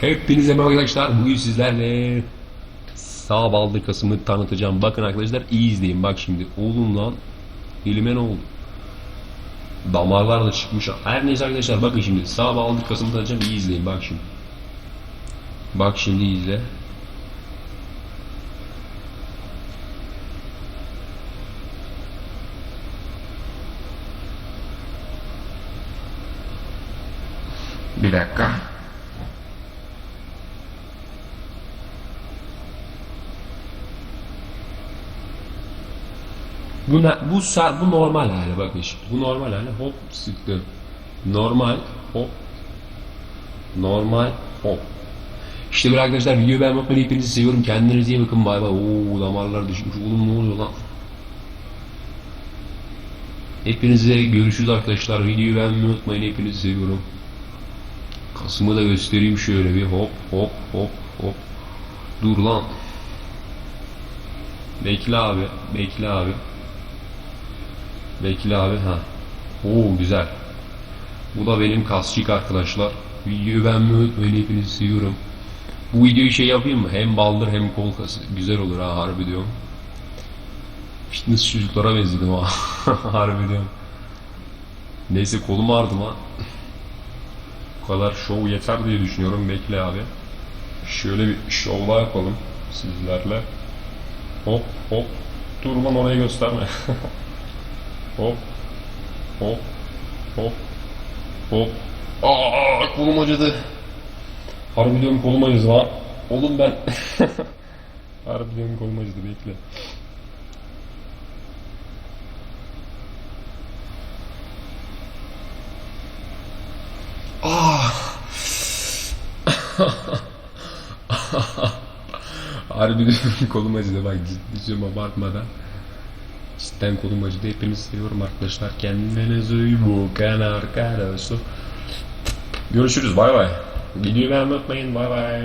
Hepinize merhaba arkadaşlar. Bugün sizlerle sağ baldırkasımı tanıtacağım. Bakın arkadaşlar iyi izleyin. Bak şimdi. Oğlum lan. Elime ne oldu? Damarlar da çıkmış. Her neyse arkadaşlar bakın şimdi. Sağ baldırkasımı tanıtacağım. İyi izleyin. Bak şimdi. Bak şimdi izle. Bir dakika. Bu, bu, bu normal hali bakın şimdi. Bu normal hali hop sıktı. Normal hop. Normal hop. İşte böyle arkadaşlar videoyu beğenmeyi unutmayın. Hepinizi seviyorum. Kendinize iyi bakın. Bay bay. Oo damarlar düşmüş. Oğlum ne oluyor lan? Hepinize görüşürüz arkadaşlar. Videoyu beğenmeyi unutmayın. Hepinizi seviyorum. Kasımı da göstereyim şöyle bir hop hop hop hop. Dur lan. Bekle abi. Bekle abi. Bekle abi ha. Oo güzel. Bu da benim kasçık arkadaşlar. Videoyu beğenmeyi unutmayın. Hepinizi seviyorum. Bu videoyu şey yapayım mı? Hem baldır hem kol kası. Güzel olur ha harbi diyorum. Fitness çocuklara benzedim ha. harbi diyorum. Neyse kolum ağrıdı ha. Bu kadar şov yeter diye düşünüyorum. Bekle abi. Şöyle bir şovla yapalım sizlerle. Hop hop. Dur lan orayı gösterme. hop. Hop. Hop. Hop. Aa kolum acıdı. Harbi diyorum kolum acıdı lan. Oğlum ben. Harbi diyorum kolum acıdı bekle. Harbi diyorum kolum acıdı bak ciddi abartmadan. Cidden kolum acıdı. Hepinizi seviyorum arkadaşlar. Kendinize iyi bakın arkadaşlar. Görüşürüz bay bay. Videoyu beğenmeyi unutmayın bay bay.